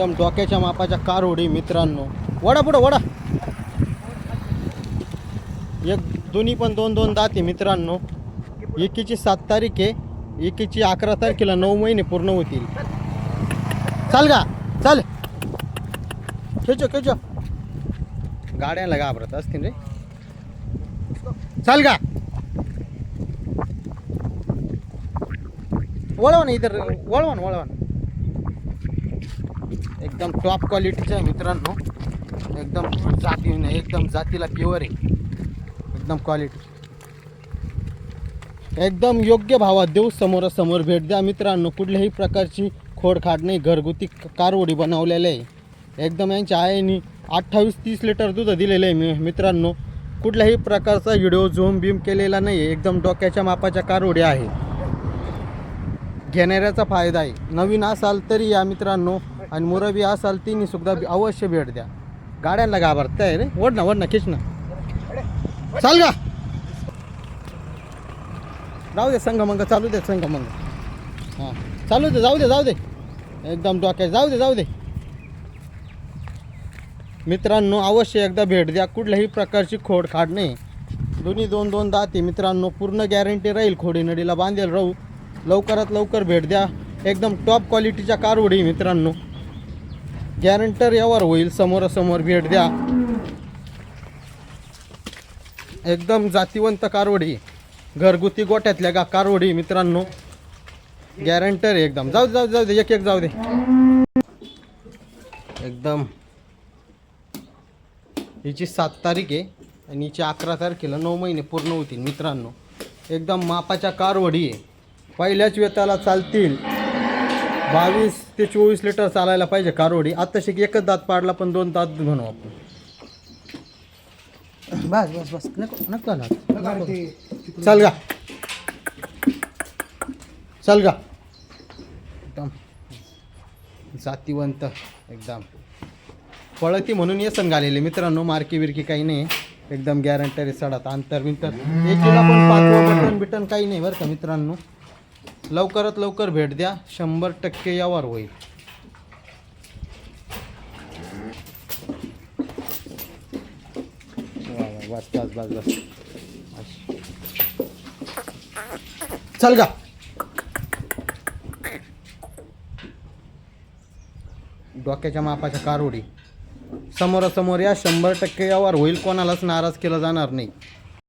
एकदम डोक्याच्या मापाच्या कार होडी मित्रांनो. वडा पुढं वडा. एक दोन्ही पण दोन दोन दाती मित्रांनो. एकीची सात तारीख आहे एकीची अकरा तारखेला नऊ महिने पूर्ण होतील. चाल का चाल. खेचो खेचो. गाड्याला घाबरत असतील रे. चाल का वळवा ना इतर वळवा ना वळवा ना. एकदम टॉप क्वालिटीचं आहे मित्रांनो. एकदम जाती एकदम जातीला प्युअर आहे. एकदम क्वालिटी एकदम योग्य भावात देऊ समोरासमोर भेट द्या मित्रांनो. कुठल्याही प्रकारची खोडखाड नाही घरगुती कारवडी बनवलेलं आहे. एकदम यांच्या आईने अठ्ठावीस तीस लिटर दूध दिलेलं आहे मी मित्रांनो. कुठल्याही प्रकारचा व्हिडिओ झूम बीम केलेला नाही एकदम डोक्याच्या मापाच्या कारवडी आहे. घेणाऱ्याचा फायदा आहे. नवीन असाल तरी या मित्रांनो आणि मुरबी असाल तिन्ही सुद्धा अवश्य भेट द्या. गाड्यांना घाबरताय रे. ओढ ना ओढ ना खिच ना. चाल का जाऊ दे संघमंग चालू दे संघमंग हां. चालू दे जाऊ दे जाऊ दे. एकदम डोक्यात जाऊ दे जाऊ दे. मित्रांनो अवश्य एकदा भेट द्या. कुठल्याही प्रकारची खोड खाड नाही. दोन्ही दोन दोन दाते मित्रांनो पूर्ण गॅरंटी राहील. खोडी नडीला बांधेल राहू. लवकरात लवकर भेट द्या. एकदम टॉप क्वालिटीच्या कारवडी मित्रांनो. गॅरंटर यावर होईल. समोरासमोर भेट द्या. एकदम जातीवंत कारवडी घरगुती गोट्यातल्या का कारवडी मित्रांनो. गॅरंटर आहे एकदम. जाऊ दे जाऊ जाऊ दे. एक एक जाऊ दे. एकदम. हिची सात तारीख आहे आणि हिची अकरा तारखेला नऊ महिने पूर्ण होतील मित्रांनो. एकदम मापाच्या कारवडी आहे. पहिल्याच वेताला चालतील. बावीस ते चोवीस लिटर चालायला पाहिजे कारवडी आता शिक एकच दात पाडला पण दोन दात म्हणू आपण. बस बस बस. नको नको ना. चल गा. चल गा. एकदम. जातीवंत एकदम. पळती म्हणून येसन घालेले. मित्रांनो मार्की बिरकी काही नाही. एकदम गॅरंटरी सडात अंतर पण पाचवं बटन बिटन काही नाही बरं का मित्रांनो. लवकरात लवकर भेट द्या. शंभर टक्के यावर होईल. बस बस बस बस चल का डोक्याच्या मापाच्या कारोडी. समोरासमोर या शंभर टक्के यावर होईल. कोणालाच नाराज केलं जाणार नाही.